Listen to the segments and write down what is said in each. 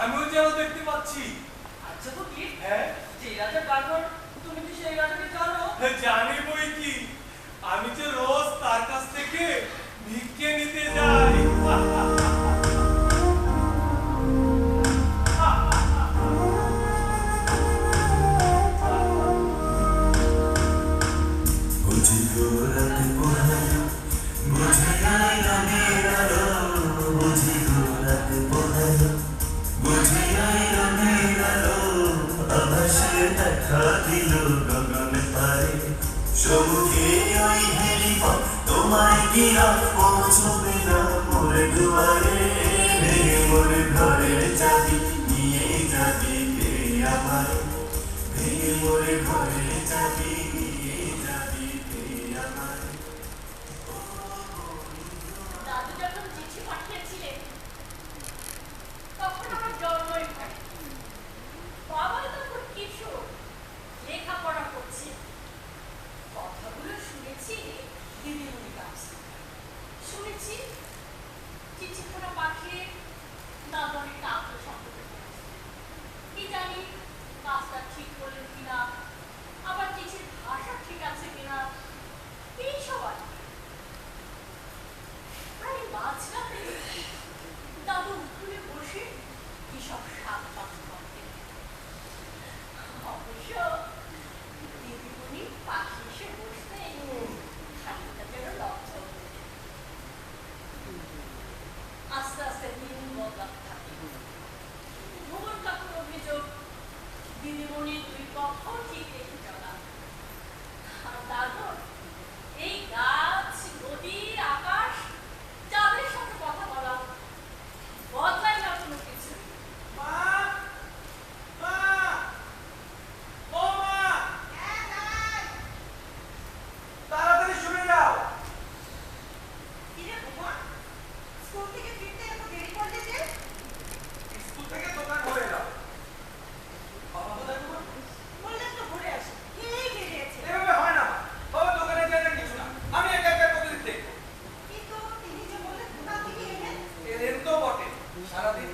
আমিও যেন দেখতে পাচ্ছি। আচ্ছা তো কি? হ্যাঁ? যে রাজা বানর তুমি কি সেই রাজাকে জানো। হ্যাঁ, জানি বই কি। আমি যে রোজ তার কাছ থেকে ভিক্ষে নিতে যাই। দেখা দিল গগন পারে সবুজে ওই হেলিপথ, তোমায় কি রাত পৌঁছবে না মোর দুয়ারে? ভেঙে মোর ঘরের চাবি, নিয়ে যাবি আমার ভেঙে মোর ঘরের চাবি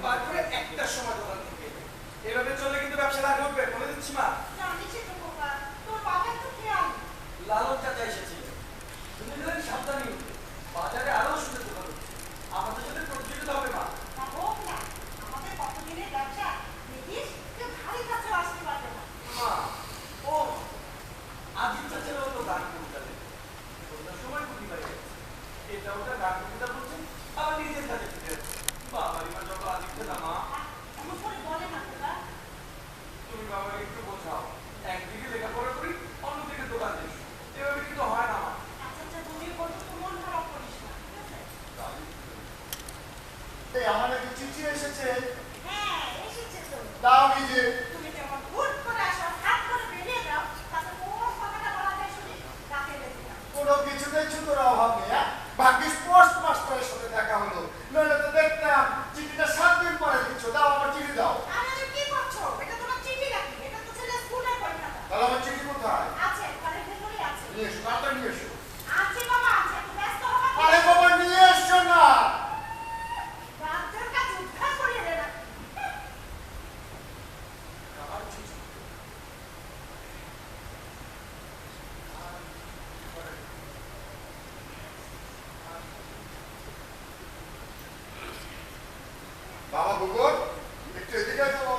পার করে একটা সময় দোকান থেকে। এভাবে চললে কিন্তু ব্যবসা লাগে উঠবে বলে দিচ্ছি মা। লালন চাচা এসেছিল তুমি সাবধানী ありがとう。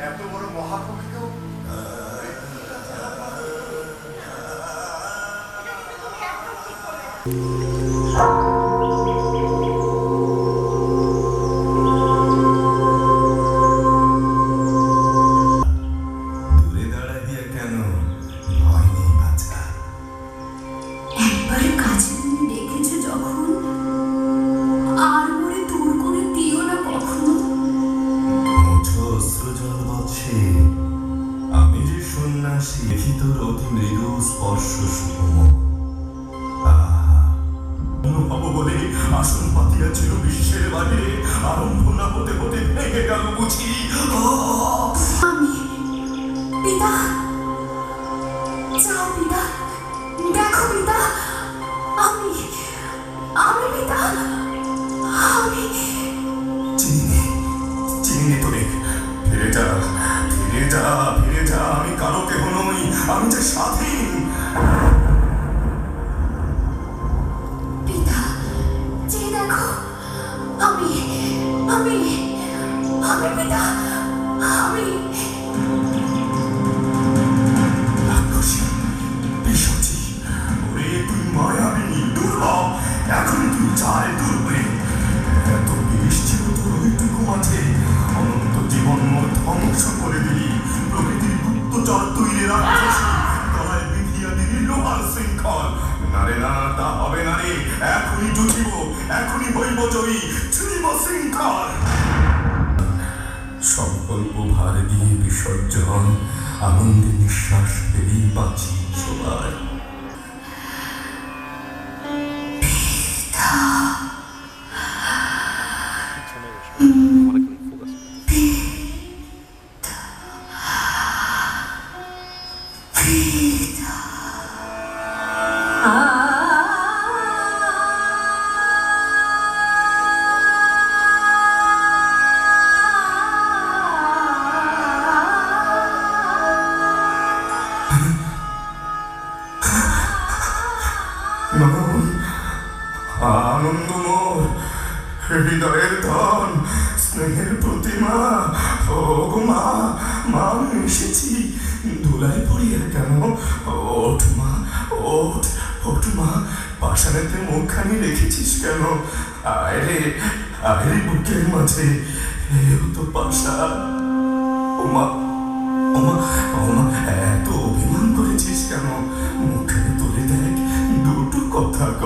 এত বড় মহাকবিকেও Thank. চিনি তোরে ফিরে আমি কারও কেহ নই আমি যে স্বাধীন। Hum. স্নেহের প্রতি মা ও মা মা, আমি এসেছি। ধুলাই পড়িয়ে কেন? ওঠ মা, ওঠ ওঠ মা। পাশানেতে মুখখানি রেখেছিস কেন? আরে আরে বুকের মাঝে। এও তো পাশা ওমা ওমা ওমা এত অভিমান করেছিস কেন? মুখে তুলে দেখ, দুটো কথা ক।